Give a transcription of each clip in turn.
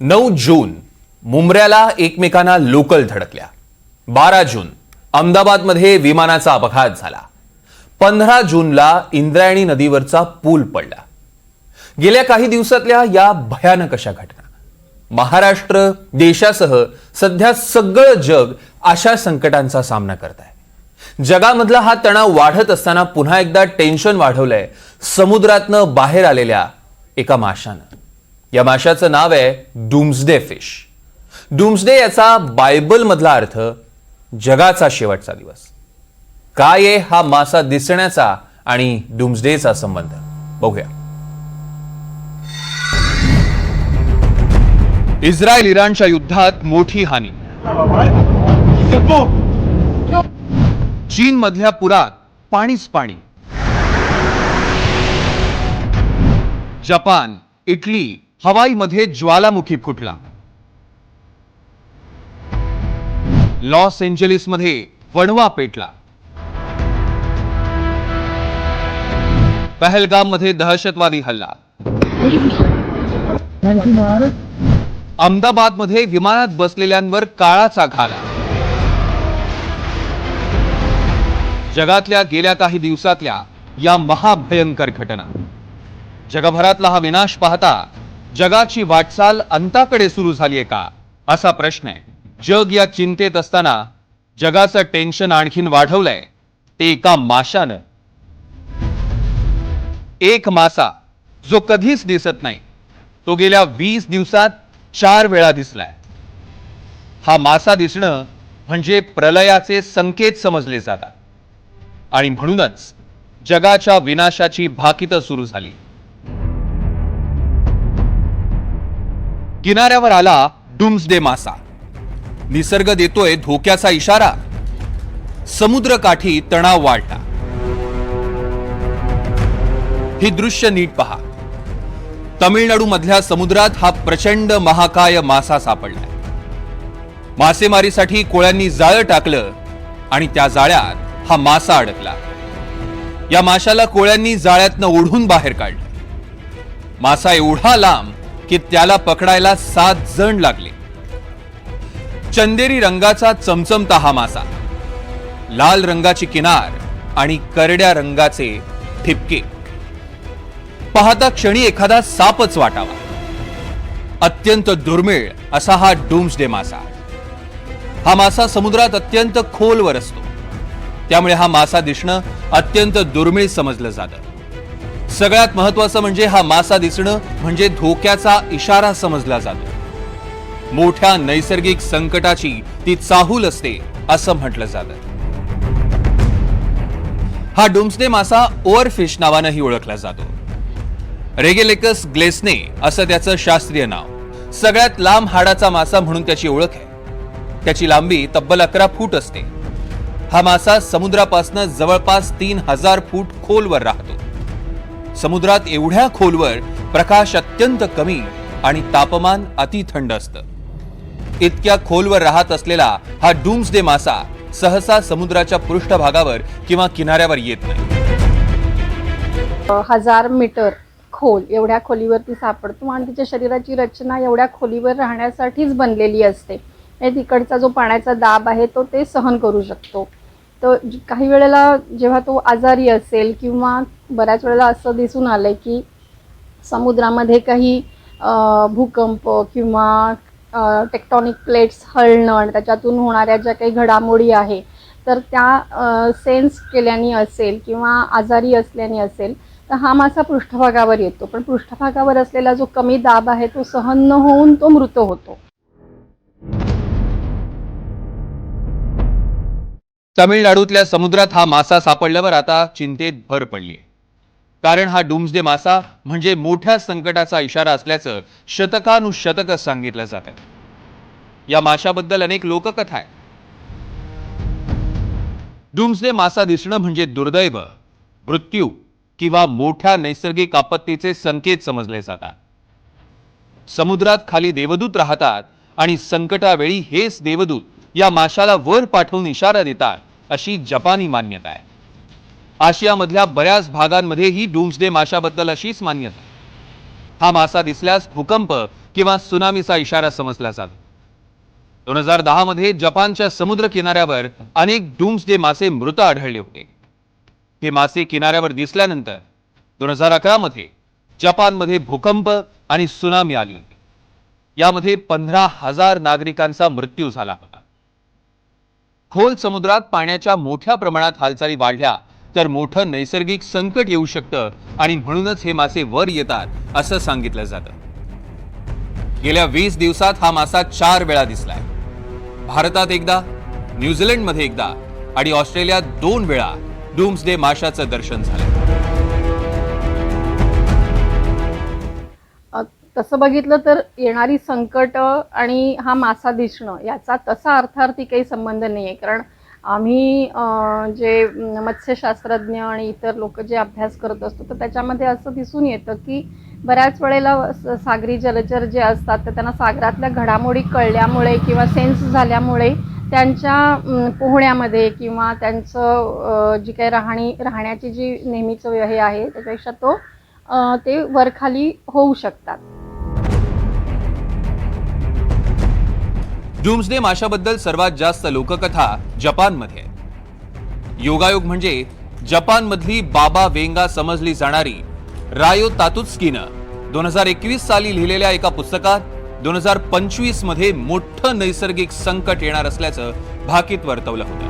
नऊ जून मुंबऱ्याला एकमेकांना लोकल धडकल्या. बारा जून अहमदाबादमध्ये विमानाचा अपघात झाला. पंधरा जूनला इंद्रायणी नदीवरचा पूल पडला. गेल्या काही दिवसातल्या या भयानक अशा घटना. महाराष्ट्र देशासह सध्या सगळं जग अशा संकटांचा सामना करत आहे जगामधला हा तणाव वाढत असताना पुन्हा एकदा टेन्शन वाढवलंय. समुद्रातनं बाहेर आलेल्या एका माशानं. या माशाचं नाव आहे डुम्सडे फिश. डुम्सडे याचा बायबल मधला अर्थ जगाचा शेवटचा दिवस. काय आहे हा मासा दिसण्याचा आणि डुम्सडेचा संबंध? बघूया. इस्रायल इराणच्या युद्धात मोठी हानी. चीन मधल्या पुरात पाणीच पाणी. जपान इटली हवाईमध्ये ज्वालामुखी फुटला. लॉस एंजेलिसमध्ये वणवा पेटला. पहलगाममध्ये दहशतवादी हल्ला. अहमदाबादमध्ये विमानात बसलेल्यांवर काळाचा घाला. जगातल्या गेल्या काही दिवसातल्या या महाभयंकर घटना. जगभरातला हा विनाश पाहता जगाची वाटचाल अंताकडे सुरू झालीये का? असा प्रश्न आहे. जग या चिंतेत असताना जगाचं टेन्शन आणखीन वाढवलंय. ते एका माशानं. एक मासा जो कधीच दिसत नाही. तो गेल्या वीस दिवसात चार वेळा दिसलाय. हा मासा दिसणं म्हणजे प्रलयाचे संकेत समजले जातात. आणि म्हणूनच जगाच्या विनाशाची भाकितं सुरू झाली. किनाऱ्यावर आला डुम्सडे मासा. निसर्ग देतोय धोक्याचा इशारा. समुद्रकाठी तणाव वाढला. ही दृश्य नीट पहा. तमिळनाडू मधल्या समुद्रात हा प्रचंड महाकाय मासा सापडलाय. मासेमारीसाठी कोळ्यांनी जाळं टाकलं आणि त्या जाळ्यात हा मासा अडकला. या माशाला कोळ्यांनी जाळ्यातनं ओढून बाहेर काढलं. मासा एवढा लांब की त्याला पकडायला सात जण लागले. चंदेरी रंगाचा चमचमता हा मासा लाल रंगाची किनार आणि करड्या रंगाचे ठिपके. पाहता क्षणी एखादा सापच वाटावा. अत्यंत दुर्मिळ असा हा डूम्सडे मासा. हा मासा समुद्रात अत्यंत खोलवर असतो. त्यामुळे हा मासा दिसणं अत्यंत दुर्मिळ समजलं जातं. सगळ्यात महत्वाचं म्हणजे हा मासा दिसणं म्हणजे धोक्याचा इशारा समजला जातो. मोठ्या नैसर्गिक संकटाची ती चाहूल असते असं म्हटलं जातं. हा डुम्सडे मासा ओव्हरफिश नावानंही ओळखला जातो. रेगेलेकस ग्लेसने असं त्याचं शास्त्रीय नाव. सगळ्यात लांब हाडाचा मासा म्हणून त्याची ओळख आहे. त्याची लांबी तब्बल अकरा फूट असते. हा मासा समुद्रापासनं जवळपास तीन हजार फूट खोलवर राहतो. समुद्रात एवढ्या खोलवर प्रकाश अत्यंत कमी आणि तापमान अति थंड असतं. इतक्या खोलवर राहत असलेला हा डूम्सडे मासा सहसा समुद्राच्या पृष्ठभागावर किंवा किनाऱ्यावर येत नाही. हजार मीटर खोल एवढ्या खोलीवरती सापडतो आणि तिच्या शरीराची रचना एवढ्या खोलीवर राहण्यासाठीच बनलेली असते. म्हणजे तिकडचा जो पाण्याचा दाब आहे तो ते सहन करू शकतो. तर ज- काही वेळेला जेव्हा तो आजारी असेल किंवा बऱ्याच वेळेला असं दिसून आलं आहे की समुद्रामध्ये काही भूकंप किंवा टेक्टॉनिक प्लेट्स हळणं त्याच्यातून होणाऱ्या ज्या काही घडामोडी आहे तर त्या सेन्स केल्याने असेल किंवा आजारी असल्याने असेल तर हा मासा पृष्ठभागावर येतो. पण पृष्ठभागावर असलेला जो कमी दाब आहे तो सहन न होऊन तो मृत होतो. तामिळनाडूतल्या समुद्रात हा मासा सापडल्यावर आता चिंतेत भर पडली कारण हा डुम्सडे मासा म्हणजे मोठ्या संकटाचा इशारा असल्याचं शतकानुशतक सांगितलं जातं या माशाबद्दल अनेक लोककथा आहेत. डुम्सडे मासा दिसणं म्हणजे दुर्दैव मृत्यू किंवा मोठ्या नैसर्गिक आपत्तीचे संकेत समजले जातात. समुद्रात खाली देवदूत राहतात आणि संकटावेळी हेच देवदूत या माशाला वर पाठवून इशारा देतात अशी जपानी मान्यता आहे. आशियामधल्या बऱ्याच भागांमध्ये ही डूम्सडे माशाबद्दल अशीच मान्यता हा मासा दिसल्यास भूकंप किंवा सुनामीचा इशारा समजला जातो. दोन हजार दहा मध्ये जपानच्या समुद्र किनाऱ्यावर अनेक डूम्सडे मासे मृत आढळले होते. हे मासे किनाऱ्यावर दिसल्यानंतर दोन हजार अकरा मध्ये जपानमध्ये भूकंप आणि सुनामी आली होती. यामध्ये पंधरा हजार नागरिकांचा मृत्यू झाला होता. खोल समुद्रात पाण्याच्या मोठ्या प्रमाणात हालचाली वाढल्या तर मोठं नैसर्गिक संकट येऊ शकतं आणि म्हणूनच हे मासे वर येतात असं सांगितलं जातं. गेल्या वीस दिवसात हा मासा चार वेळा दिसलाय. भारतात एकदा न्यूझीलंडमध्ये एकदा आणि ऑस्ट्रेलियात दोन वेळा डूम्सडे माशाचं दर्शन झालं तसं बघितलं तर येणारी संकट आणि हा मासा दिसणं याचा तसा अर्थार्थी काही संबंध नाही आहे कारण आम्ही जे मत्स्यशास्त्रज्ञ आणि इतर लोक जे अभ्यास करत असतो तर त्याच्यामध्ये असं दिसून येतं की बऱ्याच वेळेला स- सागरी जलचर जे असतात तर त्यांना सागरातल्या घडामोडी कळल्यामुळे किंवा सेन्स झाल्यामुळे त्यांच्या पोहण्यामध्ये किंवा त्यांचं जी काही राहणी राहण्याची जी नेहमीचं हे आहे त्यापेक्षा तो ते वरखाली होऊ शकतात. डूम्सडे माशाबद्दल सर्वात जास्त लोककथा जपानमध्ये. आहे. योगायोग म्हणजे जपानमधली बाबा वेंगा समजली जाणारी रायो तातुत्स्कीनं दोन हजार एकवीस साली लिहिलेल्या एका पुस्तकात दोन हजार पंचवीसमध्ये मोठं नैसर्गिक संकट येणार असल्याचं भाकीत वर्तवलं होतं.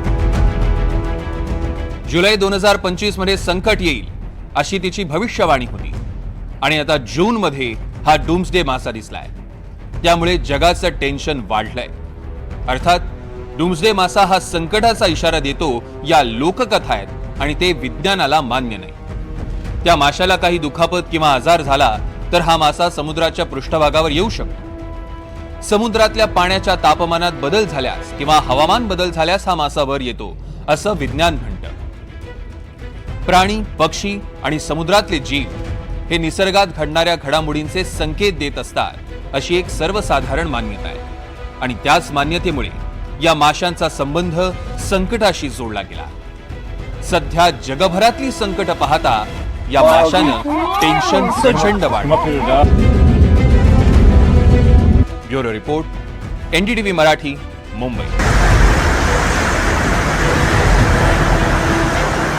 जुलै दोन हजार पंचवीसमध्ये संकट येईल अशी तिची भविष्यवाणी होती. आणि आता जून मध्ये हा डूम्सडे मासा दिसलाय. त्यामुळे जगाचं टेन्शन वाढलंय. अर्थात डुम्सडे मासा हा संकटाचा इशारा देतो या लोककथा आहेत आणि ते विज्ञानाला मान्य नाही. त्या माशाला काही दुखापत किंवा आजार झाला तर हा मासा समुद्राच्या पृष्ठभागावर येऊ शकतो. समुद्रातल्या पाण्याच्या तापमानात बदल झाल्यास किंवा हवामान बदल झाल्यास हा मासा वर येतो असं विज्ञान म्हणतं. प्राणी पक्षी आणि समुद्रातले जीव हे निसर्गात घडणाऱ्या घडामोडींचे संकेत देत असतात. अशी एक सर्वसाधारण मान्यता आहे. आणि त्याच मान्यतेमुळे या माशांचा संबंध संकटाशी जोडला गेला. सध्या जगभरातली संकट पाहता या माशानं टेन्शन प्रचंड वाढलं bureau report NDTV Marathi Mumbai.